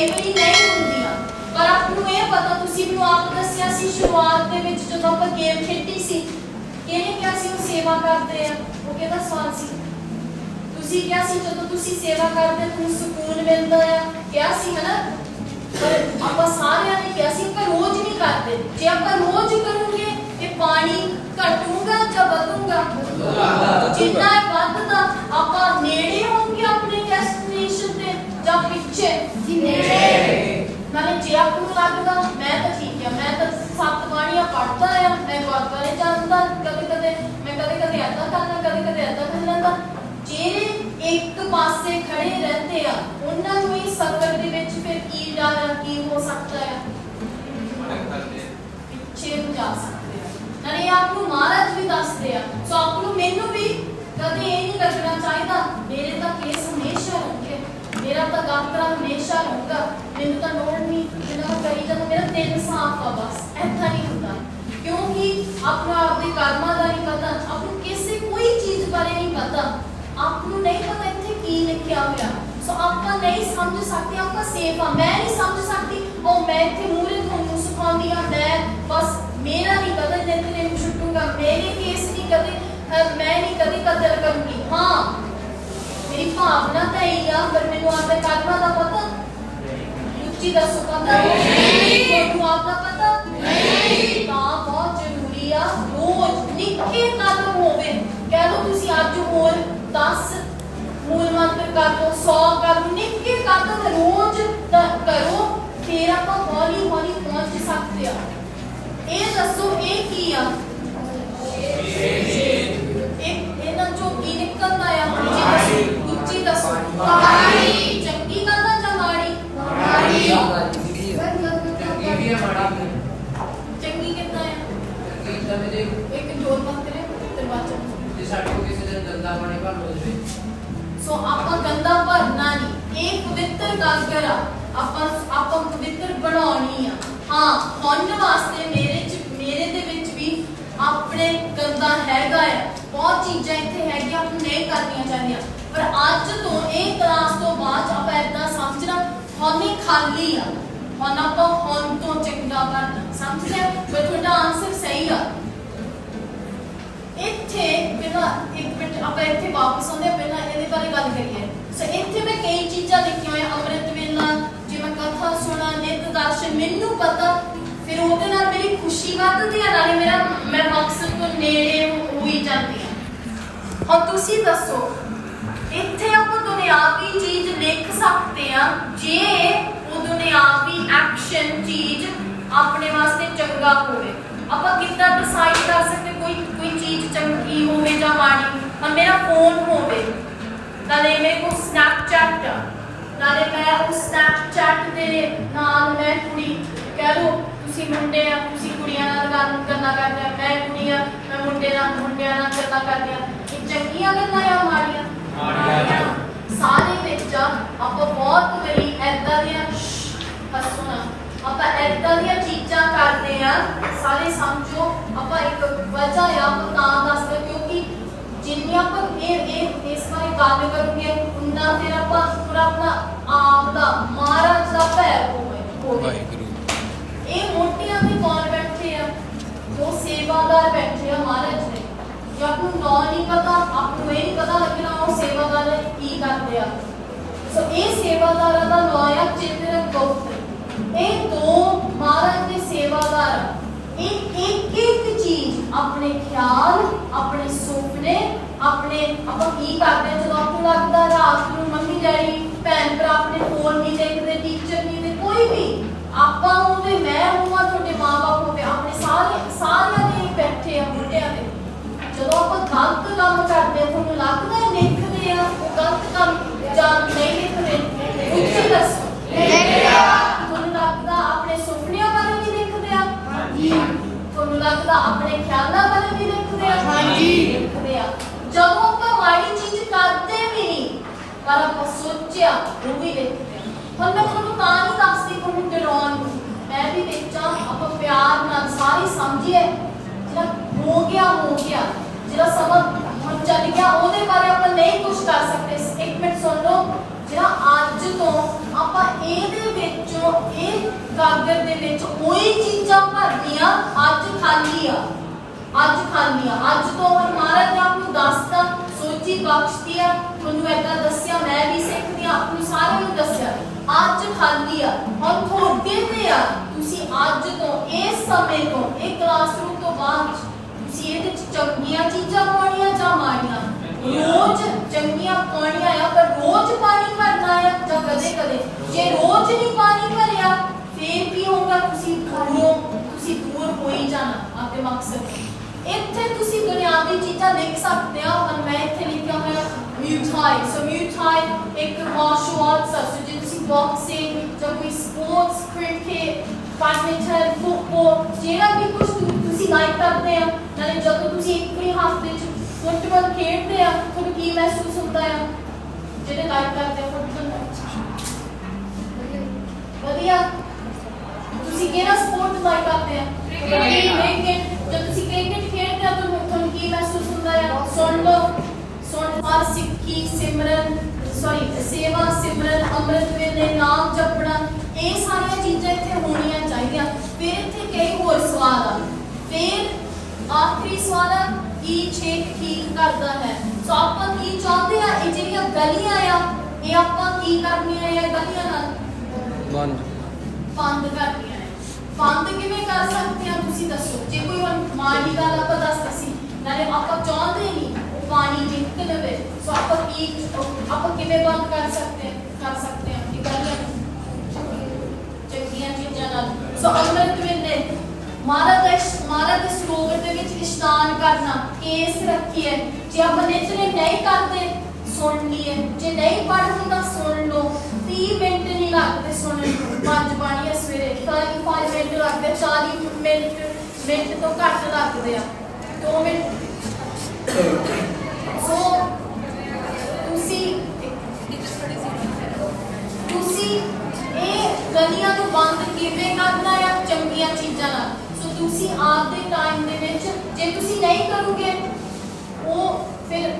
ਕਈ ਵਾਰੀ ਨਹੀਂ ਹੁੰਦੀਆਂ। ਪਰ ਆਪ ਨੂੰ ਇਹ ਪਤਾ ਤੁਸੀਂ ਮੈਨੂੰ ਆਪ ਦੱਸਿਆ ਸੀ ਸ਼ੁਰੂਆਤ ਦੇ ਵਿੱਚ ਜਦੋਂ ਆਪਾਂ ਗੇਮ ਖੇਡੀ ਸੀ। ਕਿਹਨੇ ਕਿਹਾ ਸੀ ਉਹ ਸੇਵਾ ਕਰਦੇ ਆ? ਉਹ ਕਿਹਦਾ ਸਵਾਲ ਸੀ? ਤੁਸੀਂ ਕਿਹਾ ਸੀ ਜਦੋਂ ਤੁਸੀਂ ਸੇਵਾ ਕਰਦੇ ਹੋ, ਤੁਹਾਨੂੰ ਸਕੂਨ ਮਿਲਦਾ ਆ। ਕਿਹਾ ਸੀ ਹਨਾ? ਪਰ ਆਪਾਂ ਸਾਰਿਆਂ ਨੇ ਕਿਹਾ ਸੀ ਆਪਾਂ ਰੋਜ਼ ਨਹੀਂ ਕਰਦੇ। ਜੇ ਆਪਾਂ ਰੋਜ਼ ਕਰੂਗੇ ਇਹ ਪਾਣੀ ਘਟੂਗਾ ਜਾਂ ਵਧੂਗਾ? ਜਿੰਨਾ ਇਹ ਵੱਧਦਾ ਆਪਾਂ ਨੇੜੇ ਹੋਣਗੇ ਆਪਣੇ ਡੈਸਟੀਨੇਸ਼ਨ ਤੇ ਜਾਂ ਪਿੱਛੇ ਨੇੜੇ ਨਾਲੇ ਜੇ ਆਪ ਨੂੰ ਲੱਗਦਾ ਮੈਂ ਤਾਂ ਠੀਕ ਆ ਮੈਂ ਤਾਂ ਸੱਤ ਬਾਣੀਆਂ ਪੜ੍ਹਦਾ ਆ ਮੈਂ ਗੁਰਦੁਆਰੇ ਜਾਂਦਾ ਕਦੇ ਕਦੇ ਮੈਂ ਕਦੇ ਕਦੇ ਏਦਾਂ ਕਰਨਾ ਕਦੇ ਕਦੇ ਜਿਹੜੇ ਇੱਕ ਪਾਸੇ ਖੜੇ ਰਹਿੰਦੇ ਆ, ਉਹਨਾਂ ਨੂੰ ਹੀ ਸਫ਼ਰ ਦੇ ਵਿੱਚ ਫਿਰ ਕੀ ਡਰ ਕੀ ਹੋ ਸਕਦਾ ਆ? ਪਿੱਛੇ ਨੂੰ ਜਾ ਸਕਦੇ ਆ। ਨਾਲੇ ਆਪ ਨੂੰ ਮਹਾਰਾਜ ਵੀ ਦੱਸਦੇ ਆ। ਸੋ ਆਪ ਨੂੰ ਮੈਨੂੰ ਵੀ ਕਦੇ ਇਹ ਨਹੀਂ ਲੱਗਣਾ ਚਾਹੀਦਾ, ਮੇਰੇ ਤਾਂ ਕੇਸ ਹਮੇਸ਼ਾ ਰਹੂਗੇ ਮੇਰਾ ਤਾਂ ਗਾਤਰਾ ਹਮੇਸ਼ਾ ਰਹੂਗਾ ਮੈਨੂੰ ਤਾਂ ਲੋੜ ਨਹੀਂ ਜਿੰਨਾ ਕਰੀ ਜਦੋਂ, ਮੇਰਾ ਦਿਲ ਸਾਫ਼ ਆ ਬਸ। ਐਦਾਂ ਨਹੀਂ ਹੁੰਦਾ। ਕਿਉਂਕਿ ਆਪਣਾ ਆਪਣੇ ਕਰਮਾਂ ਦਾ ਨਹੀਂ ਪਤਾ, ਆਪ ਨੂੰ ਕਿਸੇ ਕੋਈ ਚੀਜ਼ ਬਾਰੇ ਨਹੀਂ ਪਤਾ ਆਪ ਨੂੰ ਨਹੀਂ ਪਤਾ ਇੱਥੇ ਕੀ ਲਿਖਿਆ ਹੋਇਆ ਸੋ ਆਪਾਂ ਨਹੀਂ ਸਮਝ ਸਕਦੇ ਆਪਾਂ ਸੇਫ ਆ ਮੈਂ ਨਹੀਂ ਸਮਝ ਸਕਦੀ ਉਹ ਮੈਂ ਇੱਥੇ ਮੂਰੇ ਤੁਹਾਨੂੰ ਸਿਖਾਉਂਦੀ ਆ ਮੈਂ ਬਸ ਮੇਰਾ ਨਹੀਂ ਕਦੇ ਦਿਨ ਤੇ ਨੂੰ ਛੁੱਟੂਗਾ ਮੇਰੇ ਕੇਸ ਨਹੀਂ ਕਦੇ ਅਹ ਮੈਂ ਨਹੀਂ ਕਦੇ ਕਦਰ ਕਰੂੰਗੀ ਹਾਂ ਮੇਰੀ ਭਾਵਨਾ ਤਾਂ ਇਹ ਆ ਪਰ ਮੈਨੂੰ ਆਪਣੇ ਕਰਮਾਂ ਦਾ ਪਤਾ ਉੱਚੀ ਦੱਸੋ ਪਤਾ ਨਹੀਂ ਤੁਹਾਨੂੰ ਆਪ ਦਾ ਪਤਾ ਨਹੀਂ ਤਾਂ ਬਹੁਤ ਜ਼ਰੂਰੀ ਆ ਰੋਜ਼ ਨਿੱਕੇ ਕਦਮ ਹੋਵੇ ਕਹਿ ਲਓ ਤੁਸੀਂ ਅੱਜ ਹੋਰ 10 ਮੂਲ ਮੰਤਰ ਕਰ ਲਓ 100 ਕਰ ਲਓ ਨਿੱਕੇ ਕਦਮ ਰੋਜ਼ ਦ- ਕਰੋ ਫਿਰ ਆਪਾਂ ਹੌਲੀ ਹੌਲੀ ਪਹੁੰਚ ਸਕਦੇ ਆ ਇਹ ਦੱਸੋ ਇਹ ਕੀ ਆ ਇਹ ਇਹਨਾਂ ਚੋਂ ਕੀ ਨਿਕਲਦਾ ਆ ਉੱਚੀ ਦੱਸੋ ਉੱਚੀ ਦੱਸੋ ਮਾੜੀ। ਚੰਗੀ ਗੱਲ ਆ ਜਾਂ ਮਾੜੀ ਚੰਗੀ ਕਿੱਦਾਂ ਆ ਇੱਕ ਜੋਰ ਮੰਤਰ ਹੈ ਤੇ ਵਾਚਨ ਸੋ ਆਪਾਂ ਗੰਦਾ ਭਰਨਾ ਨਹੀਂ, ਇਹ ਪਵਿੱਤਰ ਗਾਗਰ ਆ। ਆਪਾਂ ਆਪਾਂ ਪਵਿੱਤਰ ਬਣਾਉਣੀ ਆ। ਹਾਂ, ਹੁਣ ਵਾਸਤੇ ਮੇਰੇ ਚ, ਮੇਰੇ ਦੇ ਵਿੱਚ ਵੀ ਆਪਣੇ ਗੰਦਾ ਹੈਗਾ ਆ। ਬਹੁਤ ਚੀਜ਼ਾਂ ਇੱਥੇ ਹੈਗੀਆਂ, ਆਪਾਂ ਨਹੀਂ ਕਰਨੀਆਂ ਚਾਹੀਦੀਆਂ। ਪਰ ਅੱਜ ਤੋਂ, ਇਹ ਕਲਾਸ ਤੋਂ ਬਾਅਦ ਆਪਾਂ ਏਦਾਂ ਸਮਝਣਾ, ਹੁਣ ਖਾਲੀ ਆ। ਹੁਣ ਆਪਾਂ ਹੁਣ ਤੋਂ ਚੰਗਾ ਕਰਨਾ ਸਮਝ ਲਿਆ ਪਰ ਤੁਹਾਡਾ ਆਨਸਰ ਸਹੀ ਆ। ਇੱਥੇ ਪਹਿਲਾਂ ਇੱਕ ਮਿੰਟ ਆਪਾਂ ਇੱਥੇ ਵਾਪਸ ਆਉਂਦੇ ਹਾਂ, ਪਹਿਲਾਂ ਇਹਦੇ ਬਾਰੇ ਗੱਲ ਕਰੀਏ। ਸੋ ਇੱਥੇ ਮੈਂ ਕਈ ਚੀਜ਼ਾਂ ਲਿਖੀਆਂ ਹੋਈਆਂ ਅੰਮ੍ਰਿਤ ਵੇਲਾ ਜਿਵੇਂ ਕਥਾ ਸੁਣਾ ਨਿਤ ਦਰਸ਼ਨ। ਮੈਨੂੰ ਪਤਾ ਫਿਰ ਉਹਦੇ ਨਾਲ ਮੇਰੀ ਖੁਸ਼ੀ ਵੱਧਦੀ ਹੈ ਨਾਲੇ ਮੇਰਾ ਮੈਂ ਮਕਸਦ ਤੋਂ ਨੇੜੇ ਹੋਈ ਜਾਂਦੀ ਹਾਂ ਹੁਣ ਤੁਸੀਂ ਦੱਸੋ ਇੱਥੇ ਆਪਾਂ ਦੁਨਿਆਵੀ ਚੀਜ਼ ਲਿਖ ਸਕਦੇ ਆ ਜੇ ਉਹ ਦੁਨਿਆਵੀ ਐਕਸ਼ਨ ਚੀਜ਼ ਆਪਣੇ ਵਾਸਤੇ ਚੰਗਾ ਹੋਵੇ। ਆਪਾਂ ਕਿੱਦਾਂ ਡਿਸਾਈਡ ਕਰ ਸਕਦੇ ਕੋਈ ਕੋਈ ਚੀਜ਼ ਚੰਗੀ ਹੋਵੇ ਜਾਂ ਮਾੜੀ। ਹੁਣ ਮੇਰਾ ਫੋਨ ਹੋਵੇ। ਨਾਲੇ ਮੇਰੇ ਕੋਲ ਸਨੈਪਚੈਟ ਆ। ਨਾਲੇ ਮੈਂ ਉਸ ਸਨੈਪਚੈਟ ਦੇ ਨਾਲ ਮੈਂ ਕੁੜੀ ਕਹਿ ਲਓ ਤੁਸੀਂ ਮੁੰਡੇ ਆ ਤੁਸੀਂ ਕੁੜੀਆਂ ਨਾਲ ਗੱਲ ਗੱਲਾਂ ਕਰਦੇ ਆ ਮੈਂ ਕੁੜੀਆਂ ਮੈਂ ਮੁੰਡੇ ਨਾਲ ਮੁੰਡਿਆਂ ਨਾਲ ਗੱਲਾਂ ਕਰਦੀ ਆ। ਇਹ ਚੰਗੀਆਂ ਗੱਲਾਂ ਆ ਮਾੜੀਆਂ? ਮਾੜੀਆਂ। ਸਾਰੇ ਵਿੱਚ ਆਪਾਂ ਬਹੁਤ ਵਾਰੀ ਐਦਾਂ ਦੀਆਂ ਹੱਸੋ ਨਾ ਆਪਾਂ ਐਦਾਂ ਦੀਆਂ ਚੀਜ਼ਾਂ ਕਰਦੇ ਆ ਸਾਰੇ ਸਮਝੋ ਆਪਾਂ ਇੱਕ ਵਜ੍ਹਾ ਆ ਆਪਾਂ ਤਾਂ ਦੱਸਦੇ ਕਿਉਂਕਿ ਜਿੰਨੀ ਆਪਾਂ ਇਹ ਇਹ ਇਸ ਬਾਰੇ ਗੱਲ ਕਰੂਗੇ ਉਨਾ ਫਿਰ ਆਪਾਂ ਪੂਰਾ ਆਪਣਾ ਆਪ ਦਾ ਮਹਾਰਾਜ ਦਾ ਪੈਰ ਹੋਵੇ। ਇਹ ਮੋਟੀਆਂ ਤੇ ਕੌਣ ਬੈਠੇ ਆ? ਜੋ ਸੇਵਾਦਾਰ ਬੈਠੇ ਆ ਮਹਾਰਾਜ ਨੇ ਜੇ ਆਪ ਨੂੰ ਨਾਂ ਨਹੀਂ ਪਤਾ ਆਪ ਨੂੰ ਇਹ ਨਹੀਂ ਪਤਾ ਲੱਗਣਾ ਉਹ ਸੇਵਾਦਾਰ ਕੀ ਕਰਦੇ ਆ। ਸੋ ਇਹ ਸੇਵਾਦਾਰਾਂ ਦਾ ਨਾਂ ਆ ਚਿੰਤਨ ਗੁਪਤ। ਇਹ ਦੋ ਮਹਾਰਾਜ ਦੇ ਸੇਵਾਦਾਰ। ਇਹ ਇੱਕ ਇੱਕ ਚੀਜ਼ ਆਪਣੇ ਖਿਆਲ ਆਪਣੇ ਸੁਪਨੇ ਆਪਣੇ ਆਪਾਂ ਕੀ ਕਰਦੇ ਜਦੋਂ ਆਪ ਲੱਗਦਾ ਰਾਤ ਨੂੰ ਮੰਮੀ ਡੈਡੀ ਭੈਣ ਭਰਾ ਆਪਣੇ ਫੋਨ ਨਹੀਂ ਦੇਖਦੇ ਟੀਚਰ ਨਹੀਂ ਦੇ ਕੋਈ ਵੀ ਆਪਾਂ ਹੋਵੇ ਮੈਂ ਹੋਵਾਂ ਤੁਹਾਡੇ ਮਾਪੇ ਹੋਵੇ ਆਪਣੇ ਸਾਰੇ ਸਾਰਿਆਂ ਦੇ ਬੈਠੇ ਆ ਮੁੰਡਿਆਂ ਦੇ। ਜਦੋਂ ਆਪਾਂ ਗਲਤ ਕੰਮ ਕਰਦੇ ਆ, ਤੁਹਾਨੂੰ ਲੱਗਦਾ ਹੈ ਲਿਖਦੇ ਆ ਉਹ ਗਲਤ ਕੰਮ ਜਾਂ ਨਹੀਂ ਲਿਖਦੇ ਉੱਚੀ ਦੱਸੋ ਤੁਹਾਨੂੰ ਲੱਗਦਾ ਆਪਣੇ ਸੁਪਨਿਆਂ ਬਾਰੇ ਵੀ ਲਿਖਦੇ ਆ ਤੁਹਾਨੂੰ ਲੱਗਦਾ ਆਪਣੇ ਖਿਆਲਾਂ ਬਾਰੇ ਵੀ ਲਿਖਦੇ ਆ ਹਾਂਜੀ। ਲਿਖਦੇ ਆ ਜਦੋਂ ਆਪਾਂ ਮਾੜੀ ਚੀਜ਼ ਕਰਦੇ ਵੀ ਨਹੀਂ ਪਰ ਆਪਾਂ ਸੋਚਿਆ ਉਹ ਵੀ ਲਿਖਦੇ ਆ ਹੁਣ ਮੈਂ ਤੁਹਾਨੂੰ ਤਾਂ ਨਹੀਂ ਦੱਸਦੀ ਤੁਹਾਨੂੰ ਡਰਾਉਣ ਨੂੰ ਮੈਂ ਵੀ ਵਿੱਚਾਂ ਆਪਾਂ ਪਿਆਰ ਨਾਲ ਸਾਰੀ ਸਮਝੀਏ। ਜਿਹੜਾ ਹੋ ਗਿਆ ਹੋ ਗਿਆ। ਜਿਹੜਾ ਸਮਾਂ ਹੁਣ ਚੱਲ ਗਿਆ, ਉਹਦੇ ਬਾਰੇ ਆਪਾਂ ਨਹੀਂ ਕੁਝ ਕਰ ਸਕਦੇ। ਇੱਕ ਮਿੰਟ ਸੁਣ ਲਓ, ਜਿਹੜਾ ਅੱਜ ਤੋਂ ਆਪਾਂ ਇਹਦੇ ਵਿੱਚ, ਇਹ ਗਾਗਰ ਦੇ ਵਿੱਚ ਉਹੀ ਚੀਜ਼ਾਂ ਭਰਨੀਆਂ, ਅੱਜ ਖਾਲੀ ਆ। ਅੱਜ ਖਾਲੀ ਆ। ਅੱਜ ਤੋਂ ਹੁਣ ਮਹਾਰਾਜ ਨੇ ਆਪ ਨੂੰ ਦੱਸਦਾ ਸੋਚੀ ਬਖਸ਼ਦੀ ਆ। ਤੁਹਾਨੂੰ ਏਦਾਂ ਦੱਸਿਆ, ਮੈਂ ਵੀ ਸਿੱਖਦੀ ਆ ਆਪ ਨੂੰ ਸਾਰਿਆਂ ਨੂੰ ਦੱਸਿਆ। ਅੱਜ ਖਾਲੀ ਆ, ਹੁਣ ਤੁਹਾਡੇ ਤੇ ਆ। ਤੁਸੀਂ ਅੱਜ ਤੋਂ, ਇਸ ਸਮੇਂ ਤੋਂ, ਇਹ ਕਲਾਸਰੂਮ ਤੋਂ ਬਾਅਦ ਤੁਸੀਂ ਇਹਦੇ ਚ ਚੰਗੀਆਂ ਚੀਜ਼ਾਂ ਪਾਉਣੀਆਂ ਜਾਂ ਮਾੜੀਆਂ? ਰੋਜ਼ ਚੰਗੀਆਂ ਪਾਉਣੀਆਂ ਆ, ਪਰ ਰੋਜ਼ ਪਾਣੀ ਭਰਨਾ ਆ ਜਾਂ ਕਦੇ ਕਦੇ ਜੇ ਰੋਜ਼ ਨਹੀਂ ਪਾਣੀ ਭਰਿਆ, ਫੇਰ ਕੀ ਹੋਊਗਾ? ਤੁਸੀਂ ਦੂਰੋਂ, ਤੁਸੀਂ ਦੂਰ ਹੋ ਹੀ ਜਾਣਾ ਆਪਣੇ ਮਕਸਦ ਤੋਂ। ਇੱਥੇ ਤੁਸੀਂ ਦੁਨਿਆਵੀ ਚੀਜ਼ਾਂ ਦੇਖ ਸਕਦੇ ਹੋ ਪਰ ਮੈਂ ਇੱਥੇ ਲਿਖਿਆ ਹੋਇਆ ਮਿਊਟਾਈ ਸੋ ਮਿਊਟਾਈ ਇੱਕ ਮਾਰਸ਼ਲ ਆਰਟਸ ਆ ਸੋ ਜੇ ਤੁਸੀਂ ਬਾਕਸਿੰਗ ਜਾਂ ਕੋਈ ਸਪੋਰਟਸ ਕ੍ਰਿਕਟ ਬੈਡਮਿੰਟਨ ਫੁੱਟਬਾਲ ਜਿਹੜਾ ਵੀ ਕੁਝ ਤੁਸੀਂ ਲਾਈਕ ਕਰਦੇ ਆ ਨਾਲੇ ਜਦੋਂ ਤੁਸੀਂ ਇੱਕ ਵੀ ਹਫ਼ਤੇ ਚ ਫੁੱਟਬਾਲ ਖੇਡਦੇ ਆ ਤੁਹਾਨੂੰ ਕੀ ਮਹਿਸੂਸ ਹੁੰਦਾ ਆ ਜਿਹੜੇ ਲਾਈਕ ਕਰਦੇ ਆ ਫੁੱਟਬਾਲ ਵਧੀਆ। ਤੁਸੀਂ ਕਿਹੜਾ ਸਪੋਰਟ ਲਾਈਕ ਕਰਦੇ ਆ। ਕ੍ਰਿਕਟ ਜਦ ਤੁਸੀਂ ਕ੍ਰਿਕਟ ਖੇਡਦੇ ਆ ਤਾਂ ਤੁਹਾਨੂੰ ਕੀ ਮਹਿਸੂਸ ਹੁੰਦਾ ਆ ਸੁਣ ਲਓ ਸੁਣ ਹਰ ਸਿੱਖੀ ਸਿਮਰਨ ਸੌਰੀ ਸੇਵਾ ਸਿਮਰਨ ਅੰਮ੍ਰਿਤ ਵੇਲੇ ਨਾਮ ਜਪਣਾ ਇਹ ਸਾਰੀਆਂ ਚੀਜ਼ਾਂ ਇੱਥੇ ਹੋਣੀਆਂ ਚਾਹੀਦੀਆਂ। ਫਿਰ ਇੱਥੇ ਕਈ ਹੋਰ ਸਵਾਲ ਆ। ਫਿਰ ਆਖਰੀ ਸਵਾਲ ਆ ਕੀ ਛੇਕ ਠੀਕ ਕਰਦਾ ਹੈ? ਸੋ ਆਪਾਂ ਕੀ ਚਾਹੁੰਦੇ ਆ? ਇਹ ਜਿਹੜੀਆਂ ਗਲੀਆਂ ਆ ਇਹ ਆਪਾਂ ਕੀ ਕਰਨੀਆਂ ਆ ਗਲੀਆਂ ਨਾਲ? ਬੰਦ। ਬੰਦ ਕਰਨੀਆਂ ਨੇ। ਬੰਦ ਕਿਵੇਂ ਕਰ ਸਕਦੇ ਆ? ਤੁਸੀਂ ਦੱਸੋ। ਜੇ ਕੋਈ ਹੁਣ ਮਾੜੀ ਗੱਲ ਆਪਾਂ ਦੱਸਦਾ ਸੀ ਨਾਲੇ ਆਪਾਂ ਚਾਹੁੰਦੇ ਨਹੀਂ ਉਹ ਪਾਣੀ ਨਿਕਲ ਲਵੇ ਸੋ ਆਪਾਂ ਕੀ ਆਪਾਂ ਕਿਵੇਂ ਬੰਦ ਕਰ ਸਕਦੇ ਕਰ ਸਕਦੇ ਹਾਂ ਇਹ ਗੱਲ ਚੰਗੀਆਂ ਚੀਜ਼ਾਂ ਨਾਲ ਸੋ ਅੰਮ੍ਰਿਤ ਵੇਲੇ ਮਹਾਰਾਜ ਦਾ ਸਰੋਵਰ ਦੇ ਵਿੱਚ ਇਸ਼ਨਾਨ ਕਰਨਾ ਕੇਸ ਰੱਖੀਏ ਜੇ ਆਪਾਂ ਨਿਤਨੇਮ ਨਹੀਂ ਕਰਦੇ ਸੁਣ ਲਈਏ ਜੇ ਨਹੀਂ ਪੜ੍ਹ ਹੁੰਦਾ ਸੁਣ ਲਓ 30 ਮਿੰਟ ਨਹੀਂ ਲੱਗਦੇ ਸੁਣਨ ਨੂੰ ਪੰਜ ਬਾਣੀ ਸਵੇਰੇ 35 ਮਿੰਟ ਲੱਗਦੇ 40 ਮਿੰਟ ਮਿੰਟ ਤੋਂ ਘੱਟ ਲੱਗਦੇ ਆ 2 ਮਿੰਟ ਸੋ ਤੁਸੀਂ ਤੁਸੀਂ ਇਹ ਗਲੀਆਂ ਨੂੰ ਬੰਦ ਕਿਵੇਂ ਕਰਨਾ ਆ ਚੰਗੀਆਂ ਚੀਜ਼ਾਂ ਨਾਲ। ਸੋ ਤੁਸੀਂ ਆਪ ਦੇ ਟਾਈਮ ਦੇ ਵਿੱਚ ਜੇ ਤੁਸੀਂ ਨਹੀਂ ਕਰੋਗੇ, ਉਹ ਫਿਰ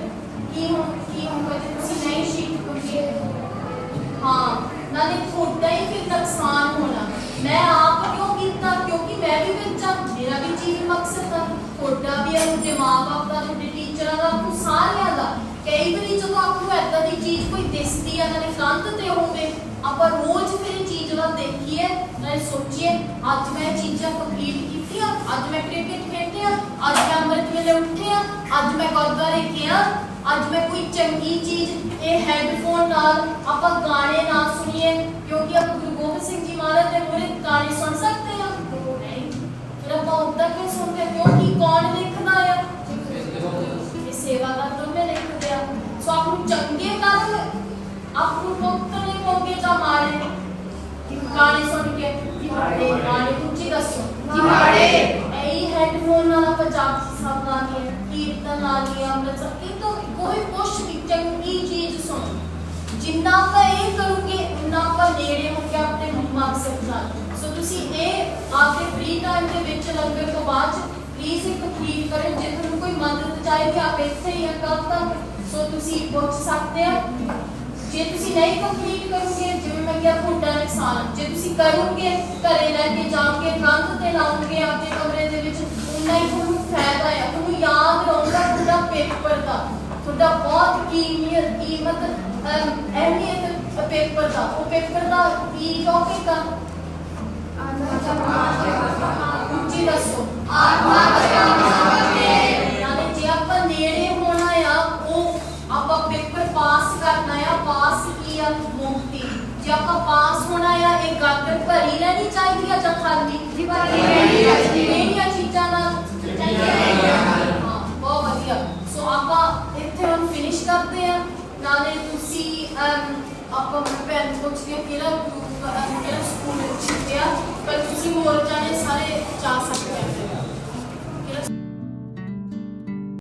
ਕੀ ਹੋ ਕੀ ਹੋਊਗਾ ਜੇ ਤੁਸੀਂ ਨਹੀਂ ਸਿੱਖੋਗੇ, ਹਾਂ, ਨਾਲੇ ਤੁਹਾਡਾ ਹੀ ਫਿਰ ਨੁਕਸਾਨ ਹੋਣਾ। ਮੈਂ ਆਪ ਕਿਉਂ ਕੀਤਾ? ਕਿਉਂਕਿ ਮੈਂ ਵੀ ਵਿੱਚ ਮੇਰਾ ਵੀ ਜੀਵਨ ਮਕਸਦ ਆ। ਤੁਹਾਡਾ ਵੀ ਆ ਤੁਹਾਡੇ ਮਾਪੇ ਦਾ, ਤੁਹਾਡੇ ਟੀਚਰਾਂ ਦਾ ਆਪੂ ਸਾਰਿਆਂ ਦਾ। ਕਈ ਵਾਰੀ ਜਦੋਂ ਆਪ ਨੂੰ ਏਦਾਂ ਦੀ ਚੀਜ਼ ਕੋਈ ਦਿਸਦੀ ਆ, ਨਾਲੇ ਕੰਧ ਤੇ ਹੋਵੇ, ਆਪਾਂ ਰੋਜ਼ ਵੱਲ ਦੇਖੀਏ ਨਾਲੇ ਸੋਚੀਏ ਅੱਜ ਮੈਂ ਚੀਜ਼ਾਂ ਕੰਪਲੀਟ ਕੀਤੀਆਂ ਅੱਜ ਮੈਂ ਕ੍ਰਿਕਟ ਖੇਡਿਆ ਅੱਜ ਮੈਂ ਅੰਮ੍ਰਿਤ ਵੇਲੇ ਉੱਠਿਆ ਅੱਜ ਮੈਂ ਗੁਰਦੁਆਰੇ ਗਿਆ ਅੱਜ ਮੈਂ ਕੋਈ ਚੰਗੀ ਚੀਜ਼ ਇਹ ਹੈੱਡਫੋਨ ਨਾਲ ਆਪਾਂ ਗਾਣੇ ਨਾ ਸੁਣੀਏ ਕਿਉਂਕਿ ਆਪਾਂ ਗੁਰੂ ਗੋਬਿੰਦ ਸਿੰਘ ਜੀ ਮਹਾਰਾਜ ਦੇ ਮੂਹਰੇ ਗਾਣੇ ਸੁਣ ਸਕਦੇ ਹਾਂ। ਨਹੀਂ। ਫਿਰ ਆਪਾਂ ਉਦਾਂ ਕਿਉਂ ਸੁਣਦੇ? ਕਿਉਂਕਿ ਕੌਣ ਲਿਖਦਾ ਆ ਮਾੜੇ ਗਾਣੇ ਉੱਚੀ ਦੱਸੋ। ਮਾੜੇ। ਇਹ ਹੈੱਡਫੋਨ ਨਾਲ ਆਪਾਂ ਜਾਪੀ ਸਾਹਿਬ ਲਾ ਲਈਏ ਕੀਰਤਨ ਲਾ ਲਈਏ ਅੰਮ੍ਰਿਤਸਰ ਇਹ ਤੋਂ ਕੋਈ ਕੁਛ ਵੀ ਚੰਗੀ ਚੀਜ਼ ਸੁਣ। ਜਿੰਨਾ ਆਪਾਂ ਇਹ ਕਰੋਗੇ ਉਨਾ ਆਪਾਂ ਨੇੜੇ ਹੋ ਕੇ ਆਪਣੇ ਮਕਸਦ ਨਾਲ ਸੋ ਤੁਸੀਂ ਇਹ ਆਪਦੇ ਫ੍ਰੀ ਟਾਈਮ ਦੇ ਵਿੱਚ ਲੰਗਰ ਤੋਂ ਬਾਅਦ ਪਲੀਜ਼ ਇੱਕ ਕਲੀਕ ਕਰਨ ਜੇ ਤੁਹਾਨੂੰ ਕੋਈ ਮਦਦ ਚਾਹੀਦੀ ਆਪ ਇੱਥੇ ਹੀ ਆ ਕਦ ਤੱਕ ਸੋ ਤੁਸੀਂ ਪੁੱਛ ਸਕਦੇ ਆ। ਜੇ ਤੁਸੀਂ ਨਹੀਂ ਕੰਪਲੀਟ ਕਰੋਗੇ ਜਿਵੇਂ ਕਿਹਾ ਤੁਹਾਡਾ ਨੁਕਸਾਨ। ਜੇ ਤੁਸੀਂ ਕਰੋਗੇ ਘਰੇ ਲੈ ਕੇ ਜਾਓਗੇ ਕੰਧ ਤੇ ਲਾਓਗੇ ਆਪਣੇ ਕਮਰੇ ਦੇ ਵਿੱਚ ਉਨਾ ਹੀ ਤੁਹਾਨੂੰ ਫਾਇਦਾ ਹੈ ਤੁਹਾਨੂੰ ਯਾਦ ਰਹੂਗਾ ਤੁਹਾਡਾ ਪੇਪਰ ਦਾ। ਤੁਹਾਡਾ ਬਹੁਤ ਕੀਮਤ ਕੀਮਤ ਅਹਿਮੀਅਤ ਪੇਪਰ ਦਾ। ਉਹ ਪੇਪਰ ਦਾ ਕੀ ਟੌਪਿਕ ਆ ਉੱਚੀ ਦੱਸੋ। ਆਤਮਾ ਨਾਲੇ ਜੇ ਆਪਾਂ ਨੇੜੇ ਹੋਣਾ ਆ ਉਹ ਆਪਾਂ ਪੇਪਰ ਪਾਸ ਕਰਨਾ ਆ ਪਾਸ ਕੀ ਆ ਮੁਕਤੀ ਜੇ ਆਪਾਂ ਪਾਸ ਹੋਣਾ ਆ ਇਹ ਗਾਗਰ ਭਰੀ ਰਹਿਣੀ ਚਾਹੀਦੀ ਆ ਜਾਂ ਖਾਲੀ ਜੀ, ਭਰੀ ਰਹਿਣੀ ਚਾਹੀਦੀ ਹੈ। ਕਿਹੜੀਆਂ ਚੀਜ਼ਾਂ ਨਾਲ ਹਾਂ ਬਹੁਤ ਵਧੀਆ ਸੋ ਆਪਾਂ ਇੱਥੇ ਹੁਣ ਫਿਨਿਸ਼ ਕਰਦੇ ਆ ਨਾਲੇ ਤੁਸੀਂ ਅਮ, ਆਪਾਂ ਭੈਣ ਪੁੱਛਦੇ ਆ ਕਿਹੜਾ group, ਕਿਹੜਾ ਸਕੂਲ ਵਿੱਚ ਆ ਪਰ ਤੁਸੀਂ ਹੋਰ ਜਾਣੇ ਸਾਰੇ ਜਾ ਸਕਦੇ ਆ